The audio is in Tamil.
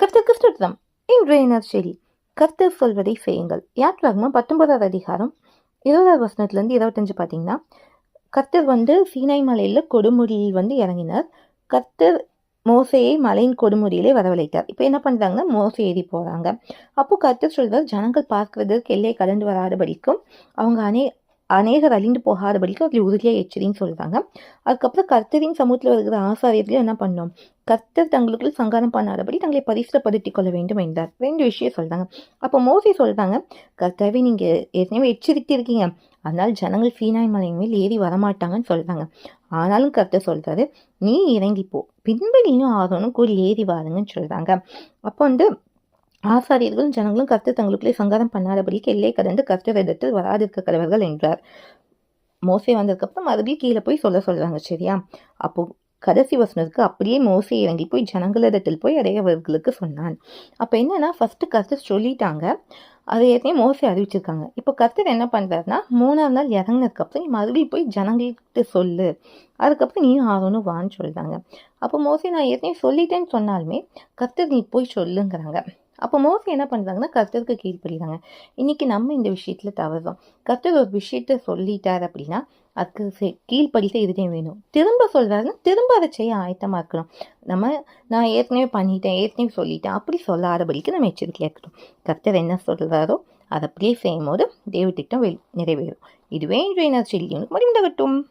கர்த்தர் கிறிஸ்துவம் இன்றைய நற்செய்தி கர்த்தர் சொல்வதை செய்யுங்கள். யாத்ராகமா பத்தொன்பதாவது அதிகாரம் இருபதாவது வசனத்துலேருந்து இருபத்தஞ்சு பார்த்தீங்கன்னா கர்த்தர் வந்து சீனாய் மலையில் கொடுமுடியில் வந்து இறங்கினார். கர்த்தர் மோசையை மலையின் கொடுமுடியிலே வரவழைத்தார். இப்போ என்ன பண்ணுறாங்கன்னா மோசை ஏறி போகிறாங்க அப்போ கர்த்தர் சொல்வார் ஜனங்கள் பார்க்கறதற்கு எல்லை கடந்து வராதபடிக்கும் அவங்க அனை அநேகர் அழிந்து போகாதபடிக்கும் அதில் உறுதியாக எச்சரின்னு சொல்கிறாங்க அதுக்கப்புறம் கர்த்தரின் சமூகத்தில் வருகிற ஆசாரியர்கள் என்ன பண்ணோம்? கர்த்தர் தங்களுக்குள் சங்காரம் பண்ணாதபடி தங்களை பரிசுப்படுத்திக் கொள்ள வேண்டும் என்றார். ரெண்டு விஷயம் சொல்கிறாங்க அப்போ மோசி சொல்கிறாங்க கர்த்தாவே நீங்கள் ஏற்கனவே எச்சரித்து இருக்கீங்க அதனால் ஜனங்கள் சீனாய் மலை மேல் ஏறி வரமாட்டாங்கன்னு சொல்கிறாங்க ஆனாலும் கர்த்தர் சொல்கிறாரு நீ இறங்கிப்போ பின்பு நீயும் ஆகணும் கூட ஏறி வாருங்கன்னு சொல்கிறாங்க அப்போ வந்து ஆசாரியர்களும் ஜனங்களும் கர்த்தர் தங்களுக்குள்ளே சங்காரம் பண்ணாதபடிக்கு எல்லை கடந்து கர்த்தர் இடத்தில் வராதிருக்கிறவர்கள் என்றார். மோசை வந்ததுக்கப்புறம் மறுபடியும் கீழே போய் சொல்ல சொல்கிறாங்க சரியா? அப்போ கடைசி வசனத்துக்கு அப்படியே மோசை இறங்கி போய் ஜனங்களிடத்தில் போய் அடையவர்களுக்கு சொன்னான். அப்போ என்னன்னா ஃபஸ்ட்டு கர்த்தர் சொல்லிட்டாங்க. அதை ஏற்கனவே மோசை அறிவிச்சிருக்காங்க. இப்போ கர்த்தர் என்ன பண்ணுறாருன்னா மூணாவது நாள் இறங்கினதுக்கப்புறம் நீ மறுபடியும் போய் ஜனங்கள்கிட்ட சொல்லு. அதுக்கப்புறம் நீயும் ஆகணும் வான்னு சொல்கிறாங்க அப்போ மோசை நான் ஏற்கனவே சொல்லிட்டேன்னு சொன்னாலுமே கர்த்தர் நீ போய் சொல்லுங்கிறாங்க. அப்போ மோஸ்ட் என்ன பண்ணுறாங்கன்னா கர்த்தருக்கு கீழ்ப்படுறாங்க இன்றைக்கி நம்ம இந்த விஷயத்தில் தவறுறோம். கர்த்தர் ஒரு விஷயத்த சொல்லிட்டார் அப்படின்னா அதுக்கு கீழ்ப்படித்த இதுதான் வேணும். திரும்ப சொல்கிறாருன்னா திரும்ப அதை செய்ய ஆயத்தமாக இருக்கணும். நம்ம நான் ஏற்கனவே பண்ணிட்டேன் ஏற்கனவே சொல்லிட்டேன் அப்படி சொல்லாதபடிக்கு நம்ம எச்சரிக்கையாக இருக்கணும். கர்த்தர் என்ன சொல்கிறாரோ அதை அப்படியே செய்யும் போது தேவ திட்டம் வெ- நிறைவேறும். இதுவே இன்றைய நான் செய்தி உனக்கு கட்டும்